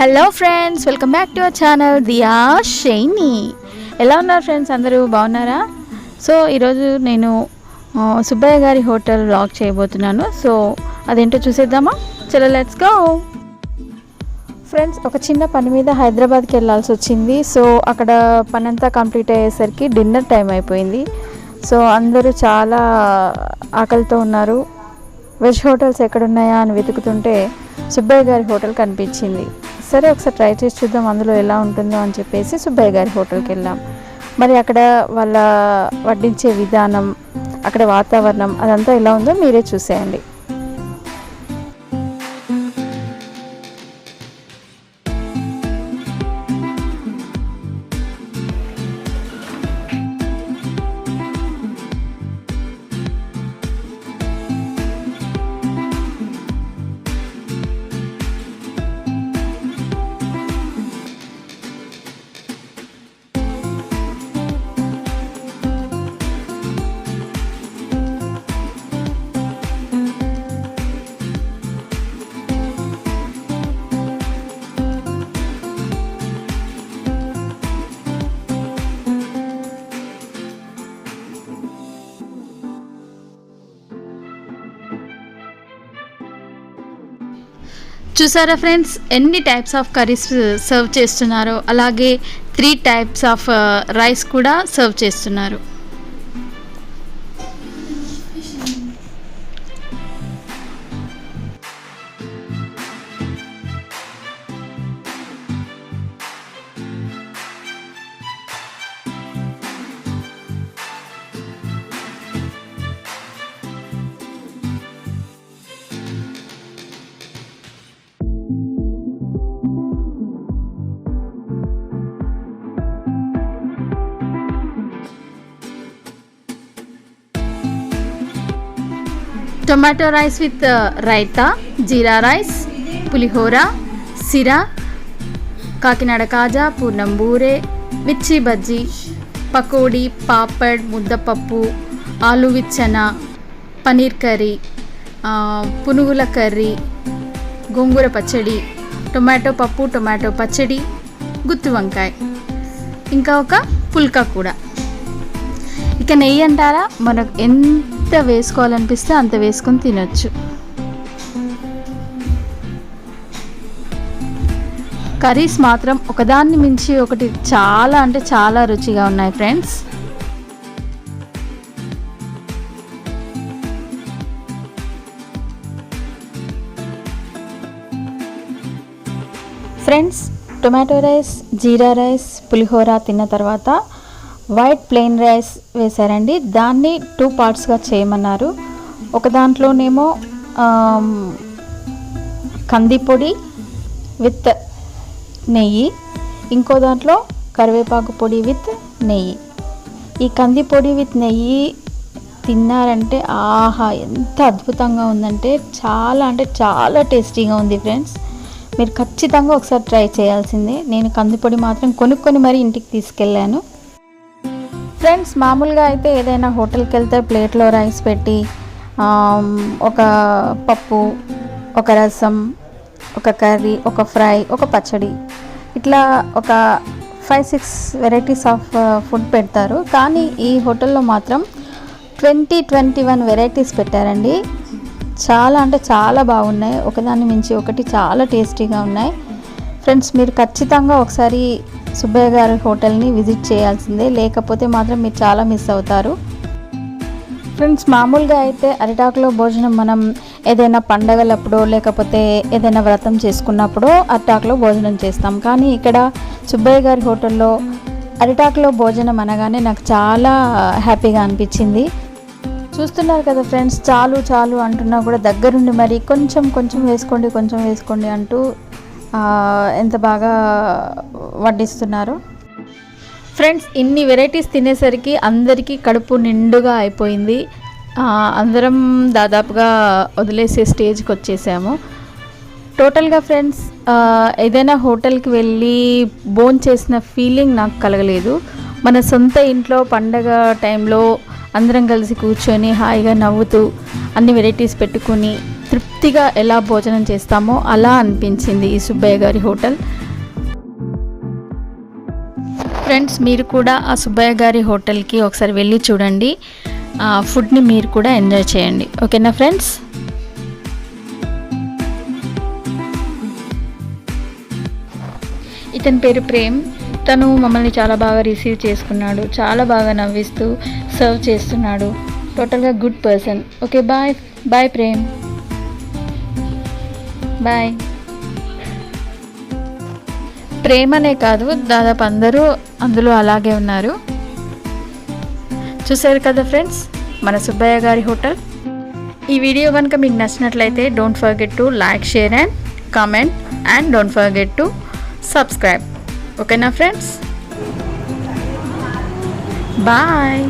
Hello friends welcome back to our channel Diya Shaini ఎలా ఉన్నారు friends అందరూ బాగున్నారా? సో ఈరోజు నేను సుబ్బయ్య గారి హోటల్ వ్లాగ్ చేయబోతున్నాను. సో అదేంటో చూసేద్దామా? చలో లెట్స్ గో ఫ్రెండ్స్ ఒక చిన్న పని మీద హైదరాబాద్కి వెళ్ళాల్సి వచ్చింది. సో అక్కడ పని అంతా కంప్లీట్ అయ్యేసరికి డిన్నర్ టైం అయిపోయింది. సో అందరూ చాలా ఆకలితో ఉన్నారు. వెజ్ హోటల్స్ ఎక్కడున్నాయా అని వెతుకుతుంటే సుబ్బయ్య గారి హోటల్ కనిపించింది. సరే ఒకసారి ట్రై చేసి చూద్దాం అందులో ఎలా ఉంటుందో అని చెప్పేసి సుబ్బయ్య గారి హోటల్కి వెళ్ళాం. మరి అక్కడ వాళ్ళ వడ్డించే విధానం అక్కడ వాతావరణం అదంతా ఎలా ఉందో మీరే చూసేయండి. చూసారా ఫ్రెండ్స్? ఎన్ని టైప్స్ ఆఫ్ కర్రీస్ సర్వ్ చేస్తున్నారో అలాగే త్రీ టైప్స్ ఆఫ్ రైస్ కూడా సర్వ్ చేస్తున్నారు. Tomato rice with raita jeera rice pulihora సిరా కాకినాడ కాజా పూర్ణం బూరే మిర్చి బజ్జీ పకోడీ పాపడ్ ముద్దపప్పు ఆలు విత్ చనా పనీర్ కర్రీ పునుగుల కర్రీ గోంగూర పచ్చడి టొమాటో పప్పు టొమాటో పచ్చడి గుత్తి వంకాయ. ఇంకా ఒక పుల్కా కూడా. ఇక నెయ్యి అంటారా? మనకు ఎంత వేసుకోవాలనిపిస్తే అంత వేసుకొని తినొచ్చు. కర్రీస్ మాత్రం ఒకదాన్ని మించి ఒకటి చాలా అంటే చాలా రుచిగా ఉన్నాయి friends. Friends tomato rice jeera rice pulihora తిన్న తర్వాత వైట్ ప్లెయిన్ రైస్ వేశారండి. దాన్ని టూ పార్ట్స్గా చేయమన్నారు. ఒక దాంట్లోనేమో కందిపొడి విత్ నెయ్యి. ఇంకో దాంట్లో కరివేపాకు పొడి విత్ నెయ్యి. ఈ కంది పొడి విత్ నెయ్యి తిన్నారంటే ఆహా ఎంత అద్భుతంగా ఉందంటే చాలా అంటే చాలా టేస్టీగా ఉంది ఫ్రెండ్స్. మీరు ఖచ్చితంగా ఒకసారి ట్రై చేయాల్సిందే. నేను కందిపొడి మాత్రం కొనుక్కొని మరీ ఇంటికి తీసుకెళ్ళాను. ఫ్రెండ్స్ మామూలుగా అయితే ఏదైనా హోటల్కి వెళ్తే ప్లేట్లో రైస్ పెట్టి ఒక పప్పు ఒక రసం ఒక కర్రీ ఒక ఫ్రై ఒక పచ్చడి ఇట్లా ఒక five six varieties of food పెడతారు. కానీ ఈ హోటల్లో మాత్రం ట్వంటీ ట్వంటీ వన్ వెరైటీస్ పెట్టారండి. చాలా అంటే చాలా బాగున్నాయి. ఒకదాన్ని మించి ఒకటి చాలా టేస్టీగా ఉన్నాయి. ఫ్రెండ్స్ మీరు ఖచ్చితంగా ఒకసారి సుబ్బయ్య గారి హోటల్ని విజిట్ చేయాల్సిందే. లేకపోతే మాత్రం మీరు చాలా మిస్ అవుతారు. ఫ్రెండ్స్ మామూలుగా అయితే అరిటాకులో భోజనం మనం ఏదైనా పండగలప్పుడో లేకపోతే ఏదైనా వ్రతం చేసుకున్నప్పుడో అరిటాకులో భోజనం చేస్తాం. కానీ ఇక్కడ సుబ్బయ్య గారి హోటల్లో అరిటాకులో భోజనం అనగానే నాకు చాలా హ్యాపీగా అనిపించింది. చూస్తున్నారు కదా ఫ్రెండ్స్ చాలు చాలు అంటున్నా కూడా దగ్గరుండి మరి కొంచెం కొంచెం వేసుకోండి కొంచెం వేసుకోండి అంటూ ఎంత బాగా వడ్డిస్తున్నారు? ఫ్రెండ్స్ ఇన్ని వెరైటీస్ తినేసరికి అందరికీ కడుపు నిండుగా అయిపోయింది. అందరం దాదాపుగా వదిలేసే స్టేజ్కి వచ్చేసాము. టోటల్గా ఫ్రెండ్స్ ఏదైనా హోటల్కి వెళ్ళి బోన్ చేసిన ఫీలింగ్ నాకు కలగలేదు. మన సొంత ఇంట్లో పండగ టైంలో అందరం కలిసి కూర్చొని హాయిగా నవ్వుతూ అన్ని వెరైటీస్ పెట్టుకుని తృప్తిగా ఎలా భోజనం చేస్తామో అలా అనిపించింది ఈ సుబ్బయ్య గారి హోటల్. ఫ్రెండ్స్ మీరు కూడా ఆ సుబ్బయ్య గారి హోటల్కి ఒకసారి వెళ్ళి చూడండి. ఆ ఫుడ్ని మీరు కూడా ఎంజాయ్ చేయండి. ఓకేనా ఫ్రెండ్స్ ఇతని పేరు ప్రేమ్. తను మమ్మల్ని చాలా బాగా రిసీవ్ చేసుకున్నాడు. చాలా బాగా నవ్విస్తూ సర్వ్ చేస్తున్నాడు. టోటల్గా good person okay bye bye Prem. Bye. ప్రేమనే కాదు దాదాపు అందరూ అందులో అలాగే ఉన్నారు. చూసారు కదా ఫ్రెండ్స్ మన సుబ్బయ్య గారి హోటల్. ఈ వీడియో కనుక మీకు నచ్చినట్లయితే don't forget to like share and comment and don't forget to subscribe ఓకేనా ఫ్రెండ్స్? బాయ్.